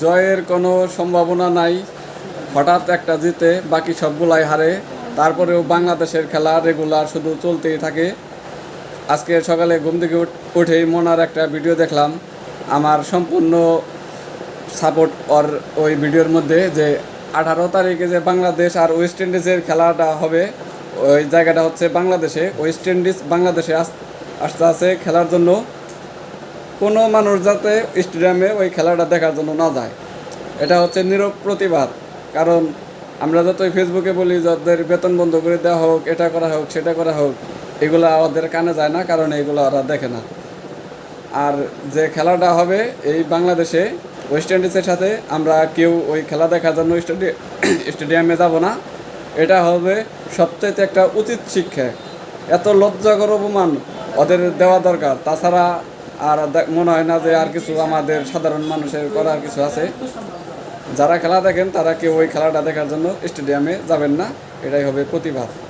জয়ের কোনো সম্ভাবনা নাই। হঠাৎ একটা জিতে বাকি সবগুলাই হারে, তারপরেও বাংলাদেশের খেলা রেগুলার শুধু চলতেই থাকে। আজকে সকালে ঘুম থেকে উঠ- উঠেই মনার একটা ভিডিও দেখলাম। আমার সম্পূর্ণ সাপোর্ট ওর ওই ভিডিওর মধ্যে যে আঠারো তারিখে যে বাংলাদেশ আর ওয়েস্ট ইন্ডিজের খেলাটা হবে, ওই জায়গাটা হচ্ছে বাংলাদেশে। ওয়েস্ট ইন্ডিজ বাংলাদেশে আস- আসতে আছে খেলার জন্য। কোনো মানুষ যাতে স্টেডিয়ামে ওই খেলাটা দেখার জন্য না যায়। এটা হচ্ছে নীরব প্রতিবাদ। কারণ আমরা যতই ফেসবুকে বলি, যাদের বেতন বন্ধ করে দেওয়া হোক, এটা করা হোক, সেটা করা হোক, এগুলো ওদের কানে যায় না, কারণ এগুলো ওরা দেখে না। আর যে খেলাটা হবে এই বাংলাদেশে ওয়েস্ট ইন্ডিজের সাথে আমরা কেউ ওই খেলা দেখার জন্য স্টেডিয়ামে যাব না। এটা হবে সবচাইতে একটা উচিত শিক্ষা। এত লজ্জাকর অপমান ওদের দেওয়া দরকার। তাছাড়া আর মনে হয় না যে আর কিছু আমাদের সাধারণ মানুষের করার কিছু আছে। যারা খেলা দেখেন, তারা কেউ ওই খেলাটা দেখার জন্য স্টেডিয়ামে যাবেন না। এটাই হবে প্রতিবাদ।